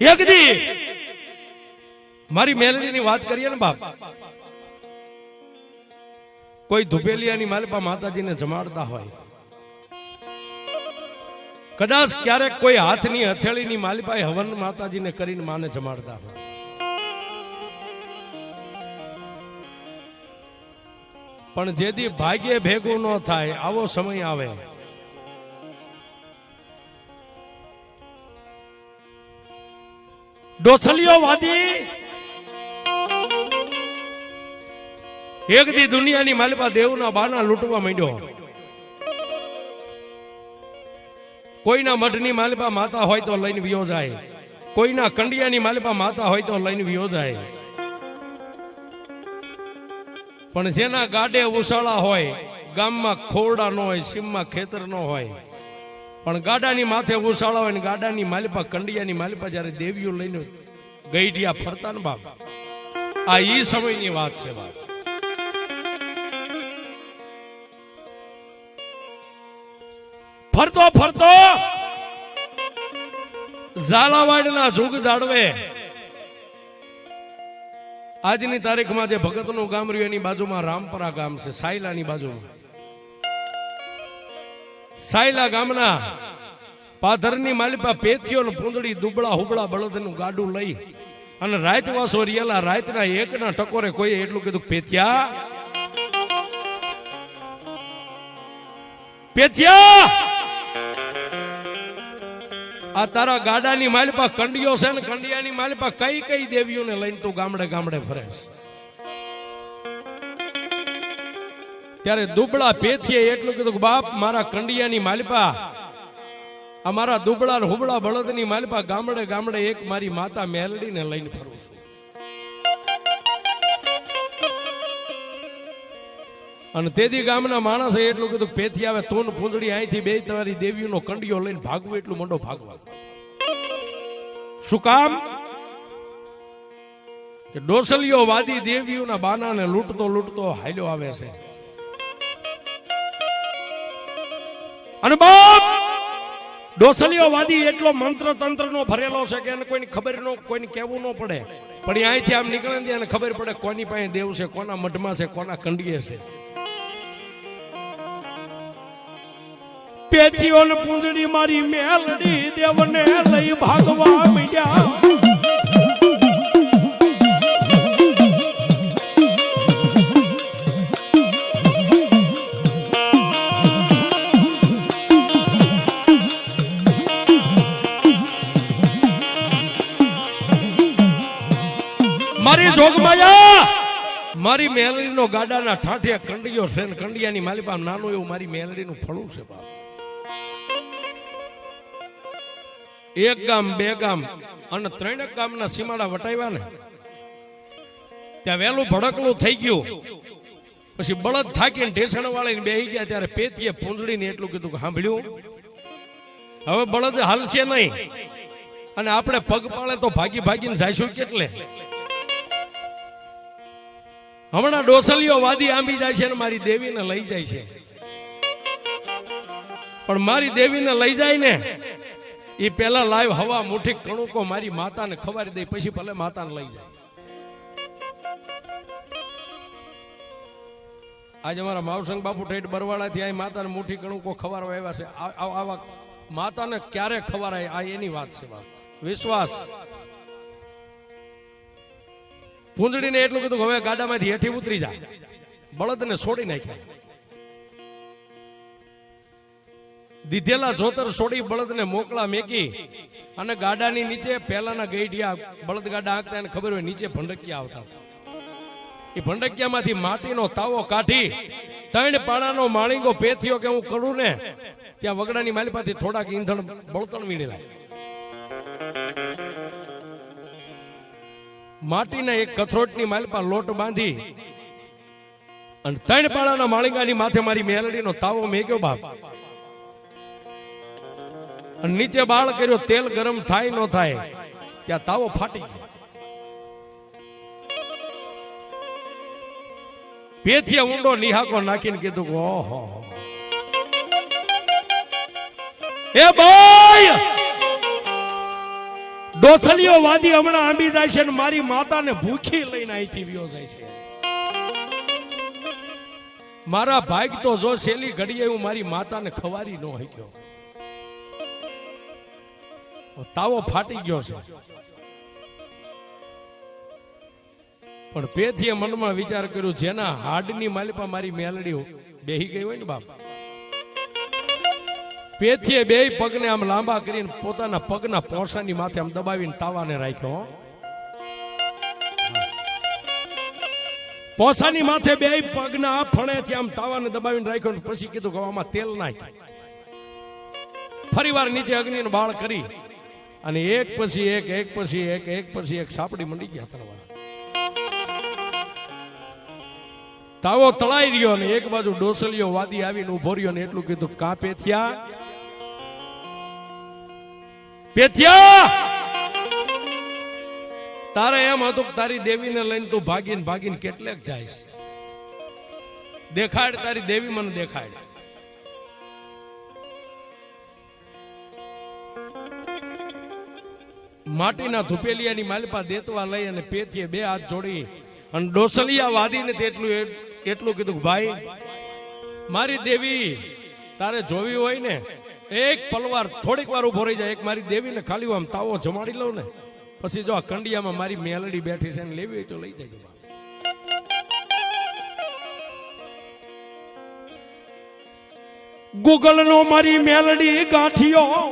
એક દી મારી મેલડીની વાત કરીએ ને બાપ. કોઈ ધુબેલિયાની માલપા માતાજીને જમાડતા હોય. કદાચ ક્યારેક કોઈ હાથની હથેળીની માલપાએ હવન માતાજીને કરીને માને જમાડતા હોય. પણ જેથી ભાગ્યે ભેગું ન થાય, આવો સમય આવે. ડોસલીઓ વાદી. એક દી દુનિયાની માલિપા દેવના બાના લૂંટવા માંડ્યો. કોઈના મઢની માલિપા માતા હોય તો લઈને વિયો જાય. કોઈના કંડિયાની માલિપા માતા હોય તો લઈને વિયો જાય. પણ જેના ગાડે ઉસાળા હોય, ગામમાં ખોરડા ન હોય, સીમમાં ખેતર ન હોય પણ ગાડાની માથે ઉછાળા હોય ને ગાડાની માલિપા, કંડિયાની માલિપા જ્યારે દેવીઓ લઈને ગઈડિયા ફરતા ને બાપ. આ ઈ સમયની વાત છે વાત ફરતો ફરતો! ઝાલાવાડના ઝુગ જાડવે આજની તારીખમાં જે ભગતનું ગામ રહ્યું, એની બાજુમાં રામપરા ગામ છે, સાયલાની બાજુમાં. સાયલા ગામના પાધરની માલિપા પેથીઓ પૂંદડી દુબળા હુબળા બળદનું ગાડું લઈ અને રાતવાસો રિયેલા, રાતના એકના ટકોરે કોઈ એટલું કીધું, પેથિયા પેથિયા આ તારા ગાડાની માલિપા કંડિયો છે ને, કંડિયાની માલિપા કઈ કઈ દેવીઓને લઈને તું ગામડે ગામડે ફરે છે? ત્યારે દુબળા પેથીએ એટલું કીધું કે, બાપ, મારા કંડિયાની માલપા. આ મારા દુબળા હુબળા બળદની માલપા ગામડે ગામડે એક મારી માતા મેલડીને લઈને ફરું છું. અને તેથી ગામના માણસે એટલું કીધું પેથી આવે તોન પૂંજડી અહીંથી બે તમારી દેવીઓનો કંડિયો લઈને ભાગવું, એટલું મોટો ભાગવા. શું કામ? કે ડોસલીઓ વાદી દેવીઓના બાનાને લૂંટતો લૂંટતો હાલ્યો આવે છે. અને બાપ ડોસલીઓ વાદી એટલો મંત્ર તંત્ર નો ભરેલો છે કે એને કોઈની ખબર નો, કોઈને કહેવું ન પડે. પણ અહીંથી આમ નીકળે ત્યાં ખબર પડે કોની પાસે દેવ છે, કોના મઢમાં છે, કોના કંડીએ છે. પેથીઓ ને પૂંજડી મારી મેલડી દેવને લઈ ભાગવા મીડ્યા. મારી જોગમાયા મારી મેલડીનો ગાડાના ઠાઠિયા કંડિયો છે ને કંડિયાની માલી પાસે નાનું એવું મારી મેલડીનું ફળું છે બાપ. એક ગામ બે ગામ અને ત્રણેક ગામના સીમાડા વટાવ્યા ને ત્યાં વહેલું ભડકલું થઈ ગયું. પછી બળદ થાકીને ઢેસણ વાળીને બેહી ગયા ત્યારે પેતીએ પૂંજડીને એટલું કીધું કે સાંભળ્યું હવે બળદ હાલશે નહીં. અને આપણે પગ પાળે તો ભાગી ભાગીને જઈશું કેટલે? હમણાં ડોસલીઓ વાદી આંબી જાય છે ને મારી દેવીને લઈ જાય છે. પણ મારી દેવીને લઈ જાય ને એ પેલા લાઈવ હવા મુઠી કણુકો મારી માતાને ખવારી દે, પછી ભલે માતાને લઈ જાય. આજે અમારા માવસંગ બાપુ ઠેઠ બરવાડાથી આ માતાને મુઠી કણુકો ખવારવા આવ્યા છે. આવા માતાને ક્યારે ખવારાય? આ એની વાત છે વિશ્વાસ. પૂંજડીને એટલું કીધું હવે ગાડામાંથી હેઠી ઉતરી જા. બળદને છોડી નાખ્યા. દીધેલા જોતર છોડી બળદને મોકલા મેકી અને ગાડાની નીચે પહેલાના ગઈઢિયા બળદ ગાડા હાંકતા એને ખબર હોય નીચે ભંડકિયા આવતા એ ભંડકિયામાંથી માટીનો તાવો કાઢી ત્રણ પાણાનો માળીંગો પેથ્યો કે હું કરું ને? ત્યાં વગડાની માલિપાથી થોડાક ઈંધણ બળતણ વીણી લાય. માટીના એક કથરોટની માલપા લોટ બાંધી અને ત્રણ પાળાના માળીંગાની માથે મારી મેલડીનો તાવો મેગ્યો બાપ. અને નીચે બાળ કર્યો, તેલ ગરમ થાય ન થાય, ત્યાં તાવો ફાટી ગયો. પેથીએ ઊંડો નિહાકો નાખીને કીધું ઓહો. એ ભાઈ ડોસલીઓ વાદી હમણાં આંબી જાય છે મારી માતાને ભૂખી લઈને અહીંથી વ્યો જાય છે. મારા ભાગ તો જો સેલી ઘડીએ હું મારી માતાને ખવારી ન હક્યો તાવો ફાટી ગયો છે. પણ પેથીએ મનમાં વિચાર કર્યો, જેના હાડની માલિપા મારી મેલડી બેહી ગઈ હોય ને બાપ પેથીએ બે પગને આમ લાંબા કરીને પોતાના પગના પોસાની માથે આમ દબાવીને તાવાને રાખ્યો પોસાની માથે બે પગના ફણેથી આમ તાવાને દબાવીને રાખ્યો પછી કીધું કે તેલ નાખ. ફરીવાર નીચે અગ્નિનો બાળ કરી અને એક પછી એક એક પછી એક એક પછી એક સાપડી મંડી ગયા તરવા તાવો તળાઈ રહ્યો ને એક બાજુ ડોસલિયો વાદી આવીને ઊભો રહ્યો ને એટલું કીધું કાપે પેથિયા પેથિયા તારે એમ હતું કે તારી દેવીને લઈને તું ભાગીને ભાગીને કેટલેક જાય દેખાડ, તારી દેવી મને દેખાડ. માટીના ધુપેલિયાની માલપા દેતવા લઈ અને પેથીએ બે હાથ જોડી અને ડોસલિયા વાદીને તેટલું એ- એટલું કીધું ભાઈ, મારી દેવી તારે જોવી હોય ને એક પલવાર થોડીક વાર ઊભો રહી જાય, એક મારી દેવીને ખાલી આમ તાવો જમાડી લઉં ને, પછી જો આ કંડિયામાં મારી મેલડી બેઠી છે લેવી હોય તો લઈ જાય ગૂગલ નો મારી મેલડી ગાંઠિયો.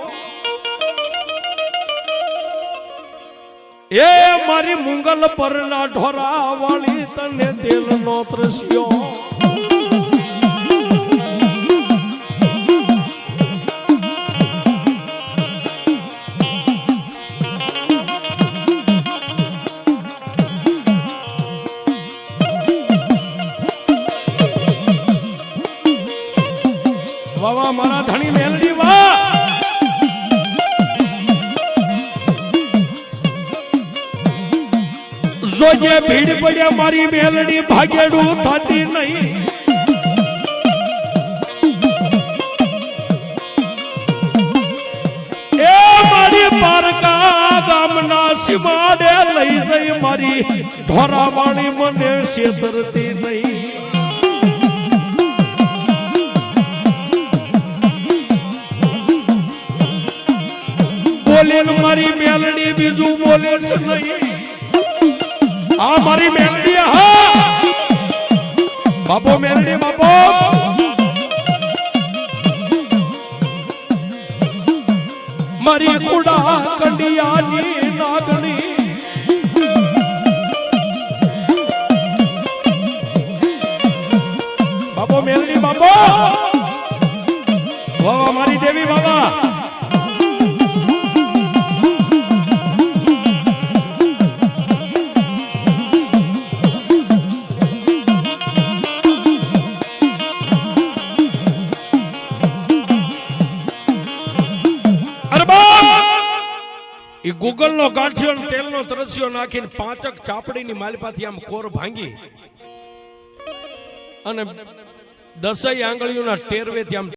એ મારી મુંગલ પરના ઢોરા વાળી તને તેલ નો ત્રસ્યો મારા ધણી મેલડી વા જોજે ભીડ પડ્યા મારી મેલડી, ભાગેડું થતી નહીં. એ મારી પારકા ગામના સીમાડે લઈ જઈ મારી ઢોરાવાણી મને શેતરતી નહીં. બોલે મારી મેલડી બીજું બોલે છે નહીં. આ મારી મેલડી, હા. બાપો, મેલડી, બાપો. મારી કુડા કંડિયાની નાગણી બાપો, મેલડી, બાપો. વાહ મારી દેવી બાબા એ ગૂગલ નો ગાંઠિયો ને તેલનો તરસ્યો નાખીને પાંચક ચાપડીની માલપાથી આમ કોર ભાંગી. અને દસય આંગળીઓના ટેરવેથી આમ